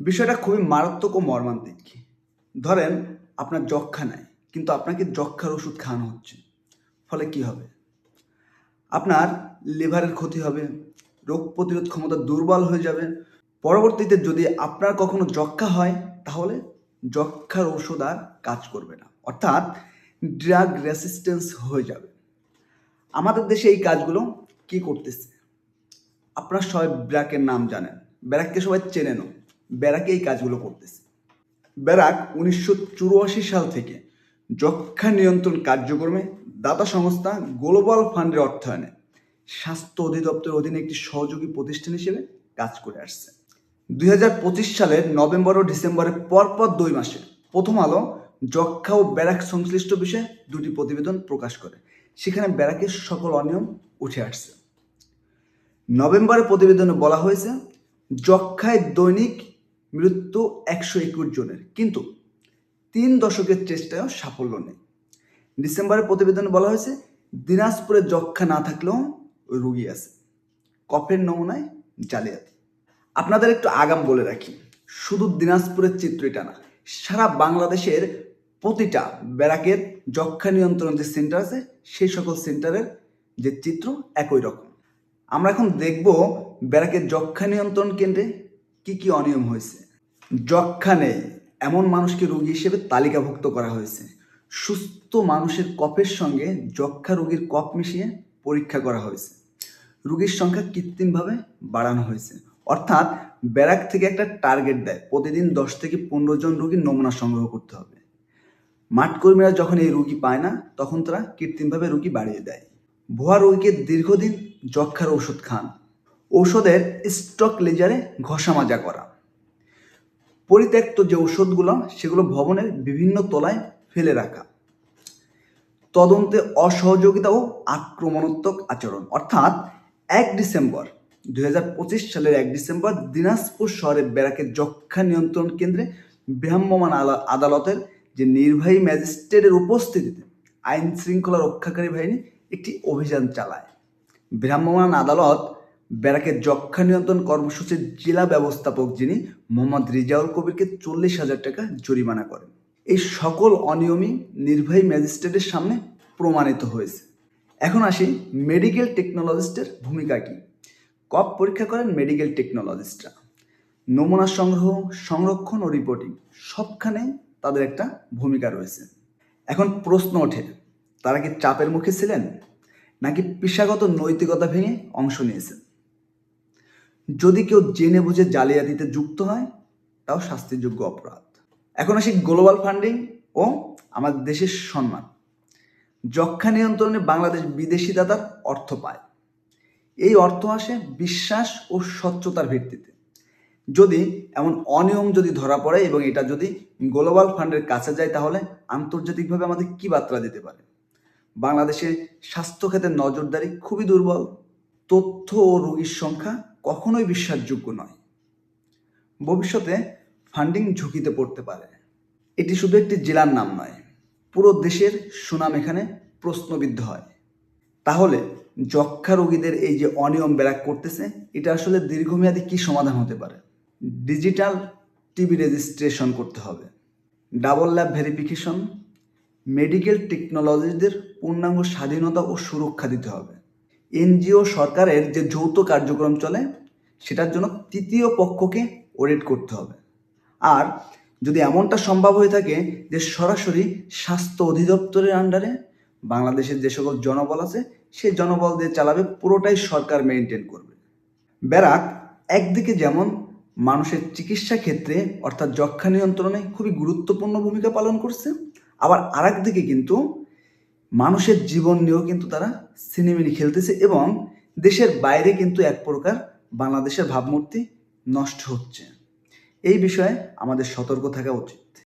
বিষয়টা খুবই মারাত্মক ও মর্মান্তিক। ধরেন, আপনার যক্ষা নাই, কিন্তু আপনাকে যক্ষার ওষুধ খাওয়ানো হচ্ছে। ফলে কি হবে? আপনার লিভারের ক্ষতি হবে, রোগ প্রতিরোধ ক্ষমতা দুর্বল হয়ে যাবে। পরবর্তীতে যদি আপনার কখনো যক্ষা হয়, তাহলে যক্ষার ওষুধ আর কাজ করবে না। অর্থাৎ ড্রাগ রেসিস্টেন্স হয়ে যাবে। আমাদের দেশে এই কাজগুলো কি করতেছে? আপনারা সবাই ব্র্যাকের নাম জানেন। ব্র্যাককে সবাই চেনেনও। ব্যারাকে এই কাজগুলো করতেছে। ব্যারাক উনিশশো চুরাশি সাল থেকে যক্ষা নিয়ন্ত্রণ কার্যক্রমে দাতা সংস্থা গ্লোবাল ফান্ডের অর্থায়নে স্বাস্থ্য অধিদপ্তরের অধীনে একটি সহযোগী প্রতিষ্ঠান হিসেবে কাজ করে আসছে। দুই হাজার পঁচিশ সালের নভেম্বর ও ডিসেম্বরের পরপর দুই মাসে প্রথম আলো যক্ষা ও ব্যারাক সংশ্লিষ্ট বিষয়ে দুটি প্রতিবেদন প্রকাশ করে। সেখানে ব্যারাকের সকল অনিয়ম উঠে আসছে। নভেম্বরের প্রতিবেদনে বলা হয়েছে যক্ষায় দৈনিক মৃত্যু একশো একুশ জনের। কিন্তু তিন দশকের চেষ্টায়ও সাফল্য নেই। ডিসেম্বরের প্রতিবেদনে বলা হয়েছে, দিনাজপুরে যক্ষা না থাকলেও রুগী আছে। কফের নমুনায় জালিয়াতি। আপনাদের একটু আগাম বলে রাখি, শুধু দিনাজপুরের চিত্রটা না, সারা বাংলাদেশের প্রতিটা ব্যারাকের যক্ষা নিয়ন্ত্রণ যে সেন্টার আছে, সেই সকল সেন্টারের যে চিত্র একই রকম। আমরা এখন দেখব ব্যারাকের যক্ষা নিয়ন্ত্রণ কেন্দ্রে কি কি অনিয়ম হয়েছে? যক্ষা নেই, এমন মানুষকে রোগী হিসেবে তালিকাভুক্ত করা হয়েছে। সুস্থ মানুষের কফের সঙ্গে যক্ষা রোগীর কফ মিশিয়ে পরীক্ষা করা হয়েছে। রোগীর সংখ্যা কৃত্রিমভাবে বাড়ানো হয়েছে। অর্থাৎ ব্যারাক থেকে একটা টার্গেট দেয়, প্রতিদিন দশ থেকে পনেরো জন রোগীর নমুনা সংগ্রহ করতে হবে। মাঠকর্মীরা যখন এই রুগী পায় না, তখন তারা কৃত্রিমভাবে রুগী বাড়িয়ে দেয়। ভুয়া রোগীকে দীর্ঘদিন যক্ষার ওষুধ খান। ঔষধের স্টক লেজারে ঘষা মাজা করা। পরিত্যক্ত যে ঔষধগুলো, সেগুলো ভবনের বিভিন্ন তলায় ফেলে রাখা। তদন্তে অসহযোগিতা ও আক্রমণাত্মক আচরণ। অর্থাৎ এক ডিসেম্বর দুই হাজার পঁচিশ সালের এক ডিসেম্বর দিনাজপুর শহরের ব্যারাকের যক্ষা নিয়ন্ত্রণ কেন্দ্রে ভ্রাম্যমাণ আলা- আদালতের যে নির্বাহী ম্যাজিস্ট্রেটের উপস্থিতিতে আইন শৃঙ্খলা রক্ষাকারী বাহিনী একটি অভিযান চালায়। ভ্রাম্যমাণ আদালত ব্যারাকের যক্ষা নিয়ন্ত্রণ কর্মসূচির জেলা ব্যবস্থাপক যিনি মোহাম্মদ রিজাউল কবিরকে চল্লিশ হাজার টাকা জরিমানা করেন। এই সকল অনিয়মই নির্বাহী ম্যাজিস্ট্রেটের সামনে প্রমাণিত হয়েছে। এখন আসি মেডিকেল টেকনোলজিস্টের ভূমিকা কি? কপ পরীক্ষা করেন মেডিকেল টেকনোলজিস্টরা। নমুনা সংগ্রহ, সংরক্ষণ ও রিপোর্টিং সবখানে তাদের একটা ভূমিকা রয়েছে। এখন প্রশ্ন ওঠে, তারা কি চাপের মুখে ছিলেন? নাকি পেশাগত নৈতিকতা ভেঙে অংশ নিয়েছেন? যদি কেউ জেনে বুঝে জালিয়াতিতে যুক্ত হয়, তাও শাস্তিযোগ্য অপরাধ। এখন আসি গ্লোবাল ফান্ডিং ও আমাদের দেশের সম্মান। যক্ষা নিয়ন্ত্রণে বাংলাদেশ বিদেশি দাতার অর্থ পায়। এই অর্থ আসে বিশ্বাস ও স্বচ্ছতার ভিত্তিতে। যদি এমন অনিয়ম যদি ধরা পড়ে এবং এটা যদি গ্লোবাল ফান্ডের কাছে যায়, তাহলে আন্তর্জাতিকভাবে আমাদের কি বার্তা দিতে পারে? বাংলাদেশে স্বাস্থ্য খাতের নজরদারি খুবই দুর্বল। তথ্য ও রোগীর সংখ্যা কখনোই বিশ্বাসযোগ্য নয়। ভবিষ্যতে ফান্ডিং ঝুঁকিতে পড়তে পারে। এটি শুধু একটি জেলার নাম নয়, পুরো দেশের সুনাম এখানে প্রশ্নবিদ্ধ হয়। তাহলে যক্ষা রোগীদের এই যে অনিয়ম ব্যারাক করতেছে, এটা আসলে দীর্ঘমেয়াদী কি সমাধান হতে পারে? ডিজিটাল টিবি রেজিস্ট্রেশন করতে হবে। ডাবল ল্যাব ভেরিফিকেশন মেডিকেল টেকনোলজিদের পূর্ণাঙ্গ স্বাধীনতা ও সুরক্ষা দিতে হবে। এনজিও সরকারের যে যৌথ কার্যক্রম চলে, সেটার জন্য তৃতীয় পক্ষকে অডিট করতে হবে। আর যদি এমনটা সম্ভব হয়ে থাকে যে সরাসরি স্বাস্থ্য অধিদপ্তরের আন্ডারে বাংলাদেশের যে সকল জনবল আছে, সেই জনবল দিয়ে চালাবে, পুরোটাই সরকার মেনটেন করবে। ব্যারাক, একদিকে যেমন মানুষের চিকিৎসা ক্ষেত্রে অর্থাৎ যক্ষা নিয়ন্ত্রণে খুবই গুরুত্বপূর্ণ ভূমিকা পালন করছে, আবার আরেক দিকে কিন্তু মানুষের জীবন নিয়েও কিন্তু তারা সিনেমিনি খেলতেছে এবং দেশের বাইরে কিন্তু এক প্রকার বাংলাদেশের ভাবমূর্তি নষ্ট হচ্ছে। এই বিষয়ে আমাদের সতর্ক থাকা উচিত।